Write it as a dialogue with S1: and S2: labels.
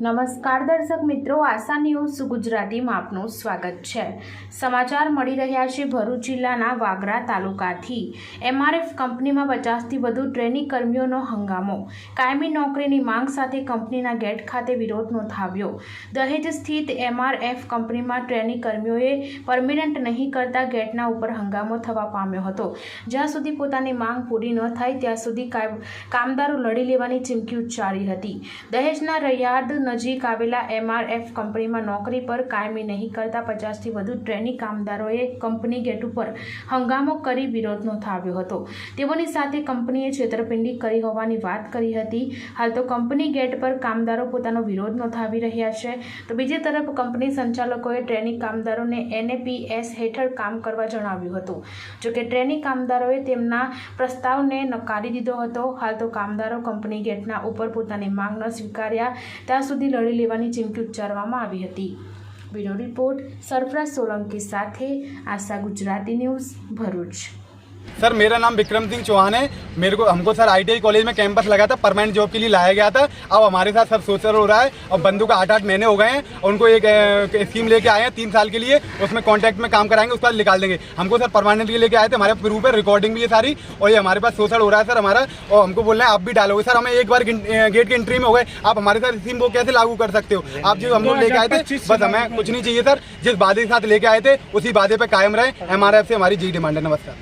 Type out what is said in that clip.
S1: નમસ્કાર દર્શક મિત્રો, આશા ન્યૂઝ ગુજરાતીમાં આપનું સ્વાગત છે. સમાચાર મળી રહ્યા છે ભરૂચ જિલ્લાના વાગરા તાલુકાથી. એમઆરએફ કંપનીમાં પચાસથી વધુ ટ્રેનિંગ કર્મીઓનો હંગામો. કાયમી નોકરીની માંગ સાથે કંપનીના ગેટ ખાતે વિરોધ નોંધાવ્યો. દહેજ સ્થિત એમઆરએફ કંપનીમાં ટ્રેનિંગ કર્મીઓએ પરમિનન્ટ નહીં કરતા ગેટના ઉપર હંગામો થવા પામ્યો હતો. જ્યાં સુધી પોતાની માંગ પૂરી ન થાય, ત્યાં સુધી કામદારો લડી લેવાની ચીમકી ઉચ્ચારી હતી. દહેજના રૈયાદ નજીક આવેલા એમઆરએફ કંપનીમાં નોકરી પર કાયમી નહીં કરતા પચાસથી વધુ ટ્રેની કામદારોએ કંપની ગેટ ઉપર હંગામો કરી વિરોધ નોંધાવ્યો હતો. તેઓની સાથે કંપનીએ છેતરપિંડી કરી હોવાની વાત કરી હતી. હાલ તો કંપની ગેટ પર કામદારો પોતાનો વિરોધ નોંધાવી રહ્યા છે. તો બીજી તરફ કંપની સંચાલકોએ ટ્રેની કામદારોને એનએપીએસ હેઠળ કામ કરવા જણાવ્યું હતું. જોકે ટ્રેની કામદારોએ તેમના પ્રસ્તાવને નકારી દીધો હતો. હાલ તો કામદારો કંપની ગેટના ઉપર પોતાની માંગ ન સ્વીકાર્યા. ત્યાં સુધી લડી લેવાની ચીમકી ઉચ્ચારવામાં આવી હતી. બ્યુરો રિપોર્ટ સરફરાજ સોલંકી સાથે આશા ગુજરાતી ન્યૂઝ ભરૂચ.
S2: सर मेरा नाम विक्रम सिंह चौहान है। मेरे को हमको सर आईटीआई कॉलेज में कैंपस लगा था परमानेंट जॉब के लिए लाया गया था। अब हमारे साथ सब सोशल हो रहा है। और बंधु का आठ आठ महीने हो गए हैं और उनको एक स्कीम लेके आए हैं तीन साल के लिए। उसमें कॉन्ट्रैक्ट में काम कराएँगे उसके बाद निकाल देंगे। हमको सर परमानेंट लेके आए थे हमारे प्रूफ है रिकॉर्डिंग भी है सारी। और ये हमारे पास सोशल हो रहा है सर हमारा। और हमको बोल रहे हैं आप भी डालोगे सर हमें एक बार गेट की एंट्री में हो गए। आप हमारे साथ स्कीम को कैसे लागू कर सकते हो? आप जो हम लोग लेके आए थे बस हमें कुछ नहीं चाहिए सर। जिस वादे के साथ लेके आए थे उसी वादे पर कायम रहे। एमआरएफ से हमारी जी डिमांड है। नमस्कार।